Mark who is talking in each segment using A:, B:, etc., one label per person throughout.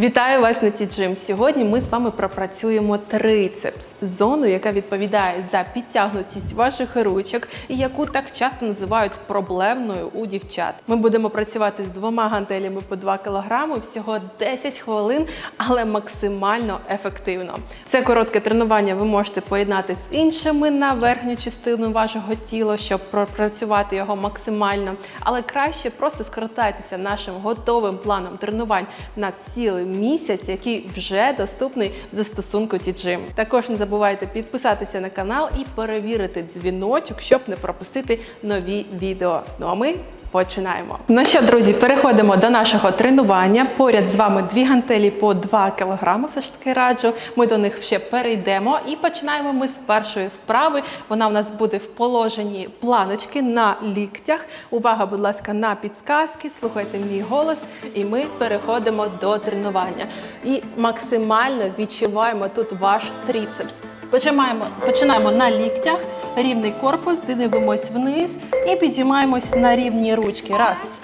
A: Вітаю вас на Ті-Джим. Сьогодні ми з вами пропрацюємо трицепс, зону, яка відповідає за підтягнутість ваших ручок і яку так часто називають проблемною у дівчат. Ми будемо працювати з двома гантелями по 2 кг, всього 10 хвилин, але максимально ефективно. Це коротке тренування ви можете поєднати з іншими на верхню частину вашого тіла, щоб пропрацювати його максимально. Але краще просто скористайтеся нашим готовим планом тренувань на цілий місяць, який вже доступний в застосунку T-Gym. Також не забувайте підписатися на канал і перевірити дзвіночок, щоб не пропустити нові відео. Ну а ми Починаємо. Ну що, друзі, переходимо до нашого тренування. Поряд з вами дві гантелі по 2 кг. Все ж таки раджу. Ми до них ще перейдемо. І починаємо ми з першої вправи. Вона в нас буде в положенні планочки на ліктях. Увага, будь ласка, на підсказки. Слухайте мій голос, і ми переходимо до тренування. І максимально відчуваємо тут ваш трицепс. Починаємо, починаємо на ліктях, рівний корпус, дивимось вниз і підіймаємось на рівні ручки. Раз,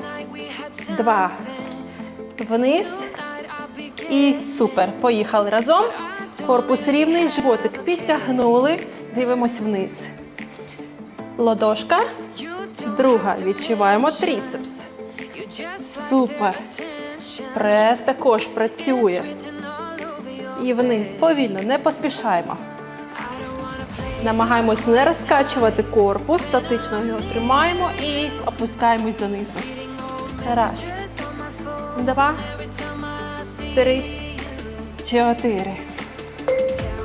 A: два, вниз. І супер. Поїхали разом. Корпус рівний, животик підтягнули. Дивимось вниз. Ладошка. Друга. Відчуваємо трицепс. Супер. Прес також працює. І вниз. Повільно, не поспішаємо. Намагаємось не розкачувати корпус, статично його тримаємо і опускаємось донизу. Раз, два, три, чотири.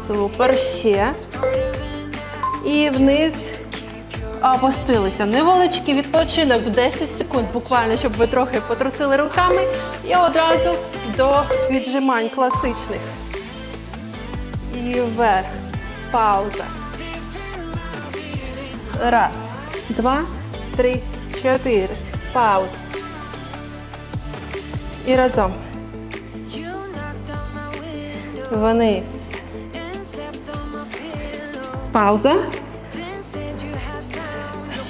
A: Супер. Ще. І вниз опустилися. Невеличкий відпочинок в 10 секунд, буквально, щоб ви трохи потрусили руками. І одразу до віджимань класичних. І вверх. Пауза. Раз, два, три, чотири. Пауза. І разом. Вниз. Пауза.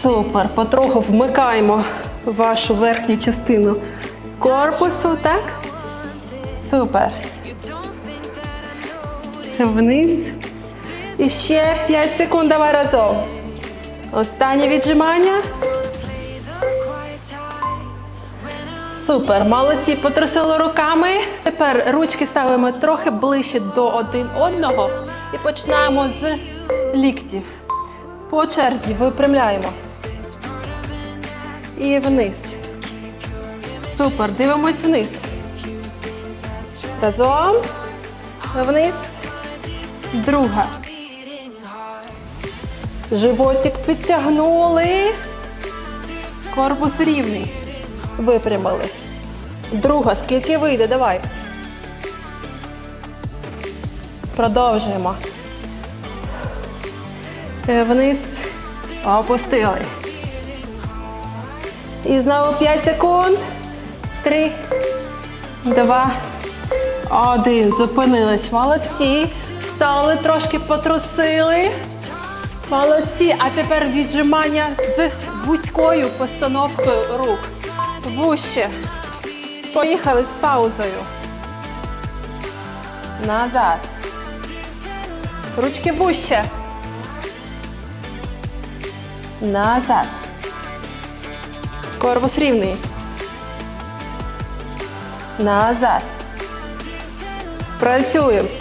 A: Супер. Потроху вмикаємо вашу верхню частину корпусу, так? Супер. Вниз. І ще 5 секунд. Давай разом. Останнє віджимання. Супер, молодці, потрусили руками. Тепер ручки ставимо трохи ближче до один одного і починаємо з ліктів. По черзі випрямляємо. І вниз. Супер, дивимось вниз. Разом. Вниз. Друга. Животик підтягнули. Корпус рівний. Випрямили. Друга, скільки вийде, давай. Продовжуємо. Е, Вниз. Опустили. І знову 5 секунд. Три, два, один. Зупинились. Молодці. Стали трошки потрусили. Молодці. А тепер віджимання з вузькою постановкою рук. Вуще. Поїхали з паузою. Назад. Ручки вуще. Назад. Корпус рівний. Назад. Працюємо.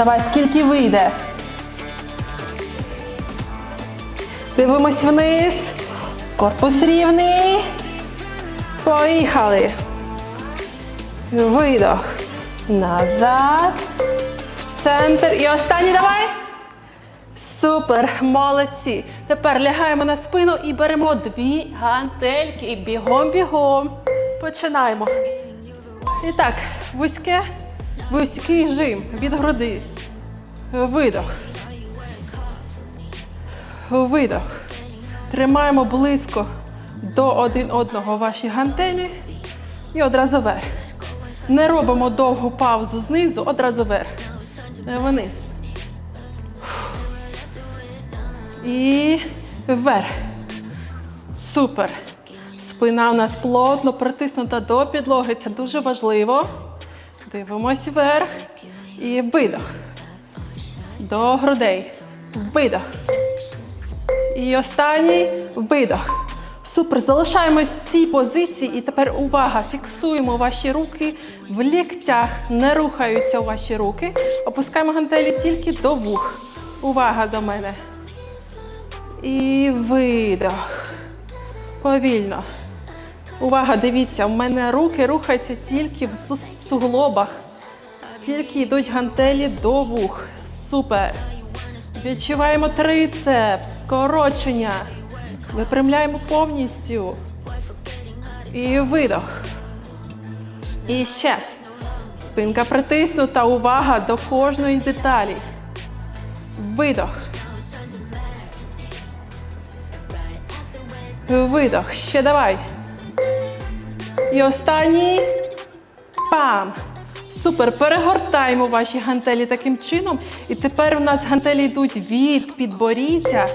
A: Давай, скільки вийде. Дивимось вниз. Корпус рівний. Поїхали. Видох. Назад. В центр. І останній давай. Супер, молодці. Тепер лягаємо на спину і беремо дві гантельки. І бігом-бігом. Починаємо. І так, вузьке, вузький жим від груди. Видох. Видох. Тримаємо близько до один одного ваші гантелі. І одразу вверх. Не робимо довгу паузу знизу, одразу вверх. Е, Вниз. І вверх. Супер. Спина у нас плотно притиснута до підлоги. Це дуже важливо. Дивимось вверх. І видох. До грудей. Видох. І останній видох. Супер. Залишаємось в цій позиції. І тепер увага. Фіксуємо ваші руки в ліктях. Не рухаються ваші руки. Опускаємо гантелі тільки до вух. Увага до мене. І видох. Повільно. Увага, дивіться, у мене руки рухаються тільки в суглобах. Тільки йдуть гантелі до вух. Супер. Відчуваємо трицепс, скорочення. Випрямляємо повністю. І видох. І ще. Спинка притиснута. Увага до кожної деталі. Видох. Видох. Ще давай. І останній. Пам. Супер. Перегортаємо ваші гантелі таким чином. І тепер у нас гантелі йдуть від підборіддя.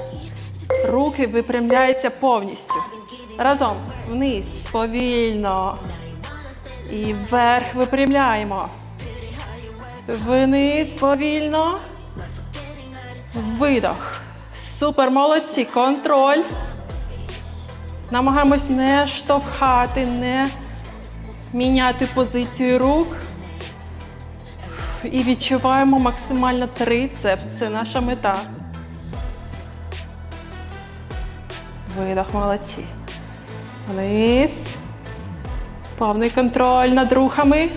A: Руки випрямляються повністю. Разом. Вниз. Повільно. І вверх випрямляємо. Вниз повільно. Видох. Супер, молодці. Контроль. Намагаємось не штовхати, не міняти позицію рук. І відчуваємо максимально трицеп. Це наша мета. Видох, молодці. Вниз. Повний контроль над рухами.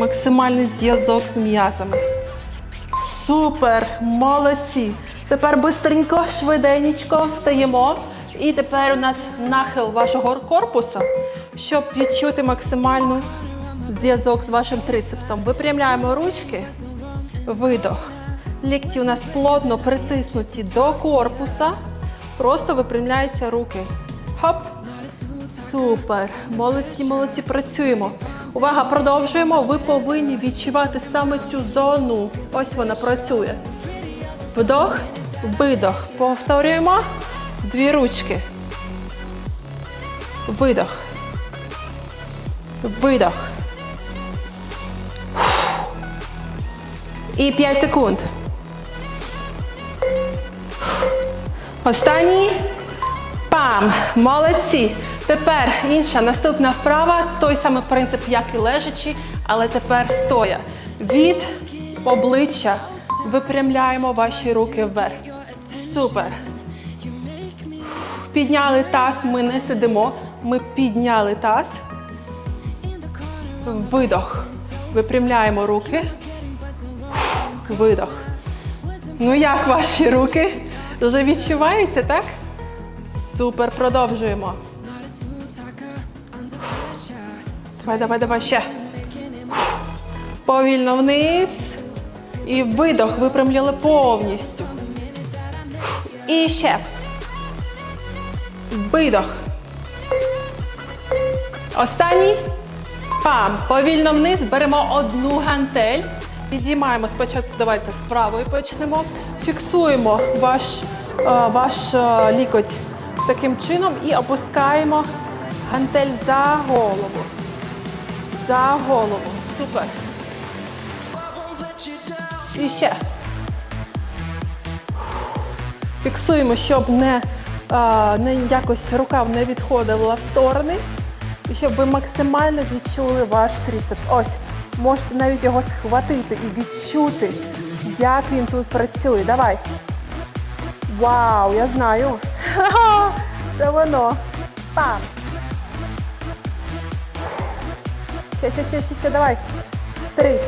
A: Максимальний зв'язок з м'язами. Супер! Молодці! Тепер бистренько, швиденько встаємо. І тепер у нас нахил вашого корпусу, щоб відчути максимальну зв'язок з вашим трицепсом. Випрямляємо ручки. Видох. Лікті у нас плотно притиснуті до корпуса. Просто випрямляються руки. Хоп. Супер. Молодці, молодці, працюємо. Увага, продовжуємо. Ви повинні відчувати саме цю зону. Ось вона працює. Вдох, видох. Повторюємо. Дві ручки. Видох. Видох. І 5 секунд. Останній. Пам! Молодці! Тепер інша наступна вправа. Той самий принцип, як і лежачи, але тепер стоя. Від обличчя випрямляємо ваші руки вверх. Супер. Підняли таз, ми не сидимо. Ми підняли таз. Видох. Випрямляємо руки. Видох. Ну як ваші руки? Вже відчувається, так? Супер, продовжуємо. Давай, давай, давай, ще. Повільно вниз. І видох. Випрямляли повністю. І ще. Видох. Останній. Пам. Повільно вниз. Беремо одну гантель. Підіймаємо спочатку, давайте з правої почнемо. Фіксуємо ваш, е, ваш е, лікоть таким чином і опускаємо гантель за голову. За голову. Супер. І ще. Фіксуємо, щоб не, не якось рукав не відходила в сторони. І щоб ви максимально відчули ваш трицепс. Ось, можете навіть його схватити і відчути, як він тут працює. Давай. Вау, я знаю. Це воно. Пам. Ще, ще, ще, ще, ще, давай. Три,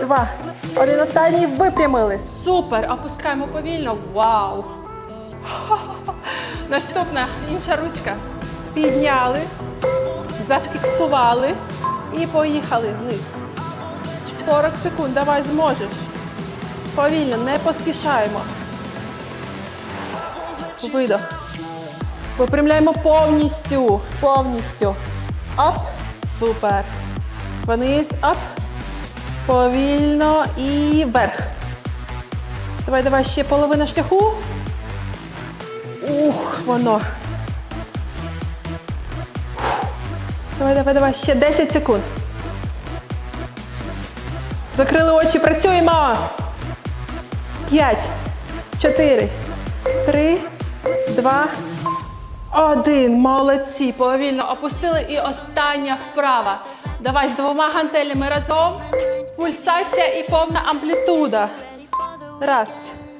A: два, один останній випрямили. Супер! Опускаємо повільно. Вау! Наступна інша ручка. Підняли, зафіксували і поїхали вниз. 40 секунд, давай зможеш. Повільно, не поспішаємо. Видох. Випрямляємо повністю. Повністю. Оп. Супер. Вниз. Оп. Повільно і вверх. Давай, давай, ще половина шляху. Ух, воно. Давай, давай, давай, ще 10 секунд. Закрили очі, працюємо. 5, 4, 3, 2, 1. Молодці. Повільно опустили і остання вправа. Давай з двома гантелями разом. Пульсація і повна амплітуда. Раз,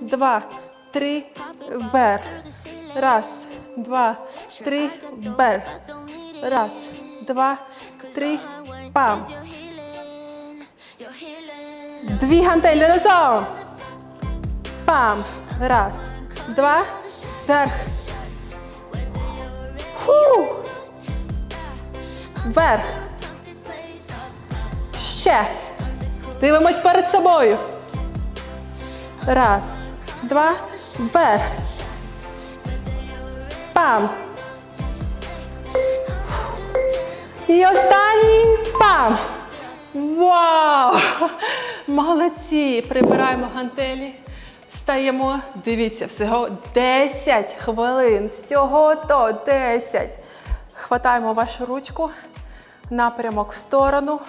A: два, три, вверх. Раз, два, три, вверх. Раз, два, три, пам. Дві гантелі разом. Пам. Раз, два, вверх. Фу. Вверх. Ще. Дивимось перед собою. Раз, два, вверх. Пам. І останній пам. Вау! Молодці! Прибираємо гантелі. Встаємо. Дивіться, всього 10 хвилин. Всього то 10. Хватаємо вашу ручку, напрямок в сторону,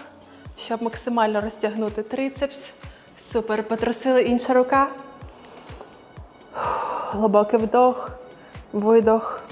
A: щоб максимально розтягнути трицепс. Супер. Потрусили інша рука. Глибокий вдох, видох.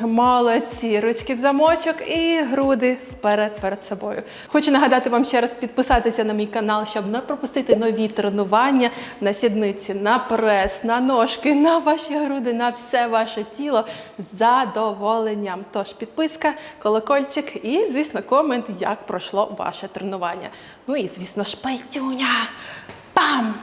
A: Молодці, ручки в замочок і груди вперед перед собою. Хочу нагадати вам ще раз підписатися на мій канал, щоб не пропустити нові тренування на сідниці, на прес, на ножки, на ваші груди, на все ваше тіло з задоволенням. Тож підписка, колокольчик і, звісно, комент, як пройшло ваше тренування. Ну і, звісно, шпайтюня. Пам!